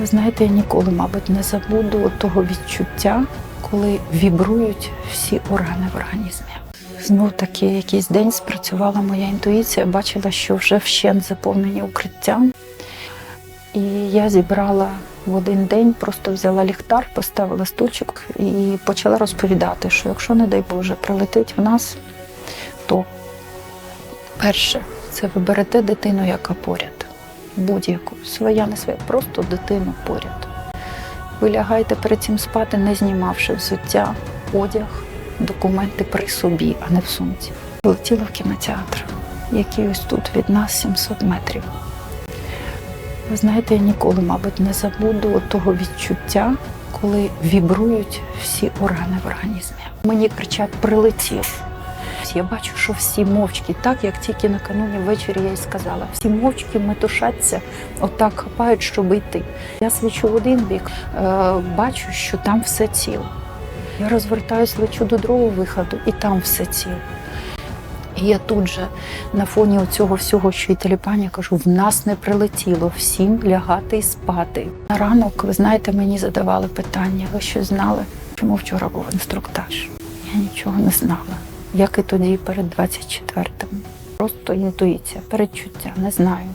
Ви знаєте, я ніколи, мабуть, не забуду того відчуття, коли вібрують всі органи в організмі. Знов таки якийсь день спрацювала моя інтуїція, бачила, що вже вщент заповнені укриття. І я зібрала в один день, просто взяла ліхтар, поставила стульчик і почала розповідати, що якщо, не дай Боже, прилетить в нас, то перше це ви берете дитину, яка поряд, будь-яку, своя, не своя, просто дитину поряд. Ви лягаєте перед цим спати, не знімавши взуття, одяг, документи при собі, а не в сумці. Летіла в кінотеатр, який ось тут від нас 700 метрів. Ви знаєте, я ніколи, мабуть, не забуду того відчуття, коли вібрують всі органи в організмі. Мені кричать прилетів. Я бачу, що всі мовчки, так як тільки накануні ввечері я й сказала, всі мовчки метушаться, отак хапають, щоб йти. Я свічу в один бік, е, бачу, що там все ціло. Я розвертаюсь, лечу до другого виходу, і там все ціло. І я тут же на фоні цього всього, що і телепанія, кажу, в нас не прилетіло всім лягати і спати. На ранок, ви знаєте, мені задавали питання, ви що знали, чому вчора був інструктаж? Я нічого не знала. Як і тоді перед 24-м. Просто інтуїція, передчуття, не знаю.